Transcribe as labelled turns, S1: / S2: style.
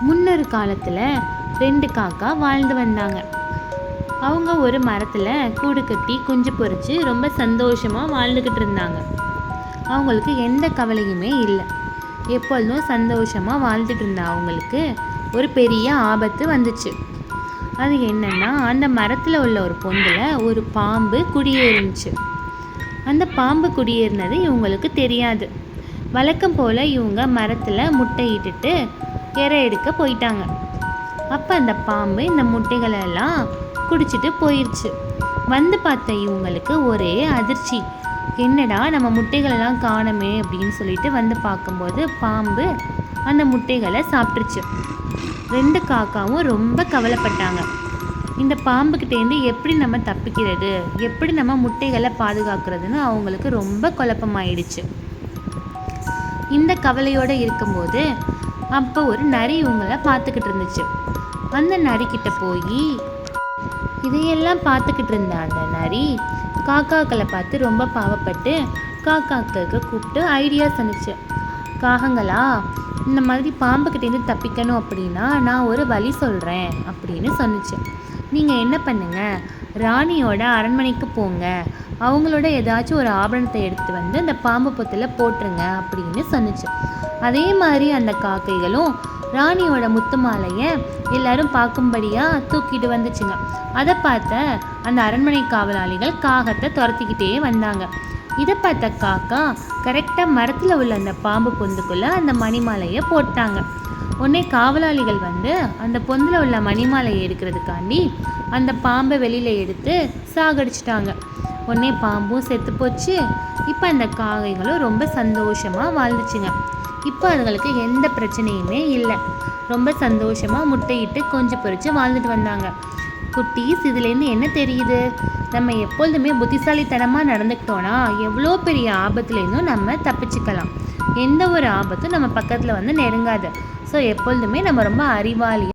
S1: முன்னொரு காலத்தில் ரெண்டு காக்கா வாழ்ந்து வந்தாங்க. அவங்க ஒரு மரத்தில் கூடு கட்டி குஞ்சு பொரித்து ரொம்ப சந்தோஷமாக வாழ்ந்துக்கிட்டு இருந்தாங்க. அவங்களுக்கு எந்த கவலையுமே இல்லை. எப்பொழுதும் சந்தோஷமாக வாழ்ந்துட்டு இருந்த அவங்களுக்கு ஒரு பெரிய ஆபத்து வந்துச்சு. அது என்னன்னா அந்த மரத்தில் உள்ள ஒரு பொந்தில் ஒரு பாம்பு குடியேறிச்சு அந்த பாம்பு குடியேறினது இவங்களுக்கு தெரியாது. வழக்கம் போல் இவங்க மரத்தில் முட்டையிட்டுட்டு இறை எடுக்க போயிட்டாங்க. அப்போ அந்த பாம்பு இந்த முட்டைகளெல்லாம் குடிச்சிட்டு போயிடுச்சு வந்து பார்த்த இவங்களுக்கு ஒரே அதிர்ச்சி. என்னடா நம்ம முட்டைகளெல்லாம் காணோமே அப்படின்னு சொல்லிட்டு வந்து பார்க்கும்போது பாம்பு அந்த முட்டைகளை சாப்பிட்ருச்சு ரெண்டு காக்காவும் ரொம்ப கவலைப்பட்டாங்க. இந்த பாம்புக்கிட்டேருந்து எப்படி நம்ம தப்பிக்கிறது எப்படி நம்ம முட்டைகளை பாதுகாக்கிறதுன்னு அவங்களுக்கு ரொம்ப குழப்பமாயிடுச்சு. இந்த கவலையோடு இருக்கும்போது அப்போ ஒரு நரி இவங்கள பார்த்துக்கிட்டு இருந்துச்சு. அந்த நரிக்கிட்ட போய் இதையெல்லாம் பார்த்துக்கிட்டு இருந்த அந்த நரி காக்காக்களை பார்த்து ரொம்ப பாவப்பட்டு காக்காக்களுக்கு கூப்பிட்டு ஐடியா சொன்னுச்சு. காகங்களா இந்த மாதிரி பாம்புக்கிட்டேருந்து தப்பிக்கணும் அப்படின்னா நான் ஒரு வழி சொல்கிறேன் அப்படின்னு சொன்னுச்சு. நீங்கள் என்ன பண்ணுங்கள் ராணியோட அரண்மனைக்கு போங்க. அவங்களோட ஏதாச்சும் ஒரு ஆபரணத்தை எடுத்து வந்து அந்த பாம்பு பொத்தில் போட்டுருங்க அப்படின்னு சொன்னிச்சு. அதே மாதிரி அந்த காக்கைகளும் ராணியோட முத்து மாலையை எல்லாரும் பார்க்கும்படியாக தூக்கிட்டு வந்துச்சுங்க. அதை பார்த்த அந்த அரண்மனை காவலாளிகள் காகத்தை துரத்திக்கிட்டே வந்தாங்க. இதை பார்த்த காக்கா கரெக்டாக மரத்தில் உள்ள அந்த பாம்பு பொந்துக்குள்ளே அந்த மணிமாலையை போட்டாங்க. உடனே காவலாளிகள் வந்து அந்த பொந்தில் உள்ள மணிமாலையை எடுக்கிறதுக்காண்டி அந்த பாம்பை வெளியில் எடுத்து சாகடிச்சிட்டாங்க. உடனே பாம்பும் செத்து போச்சு. இப்போ அந்த காகைகளும் ரொம்ப சந்தோஷமாக வாழ்ந்துச்சுங்க. இப்போ அதுங்களுக்கு எந்த பிரச்சனையுமே இல்லை. ரொம்ப சந்தோஷமாக முட்டையிட்டு கொஞ்சம் பொரிச்சு வாழ்ந்துட்டு வந்தாங்க. குட்டீஸ் இதுலேருந்து என்ன தெரியுது? நம்ம எப்பொழுதுமே புத்திசாலித்தனமாக நடந்துக்கிட்டோன்னா எவ்வளோ பெரிய ஆபத்துலேருந்தும் நம்ம தப்பிச்சுக்கலாம். எந்த ஒரு ஆபத்தும் நம்ம பக்கத்தில் வந்து நெருங்காது. ஸோ எப்பொழுதுமே நம்ம ரொம்ப அறிவாளி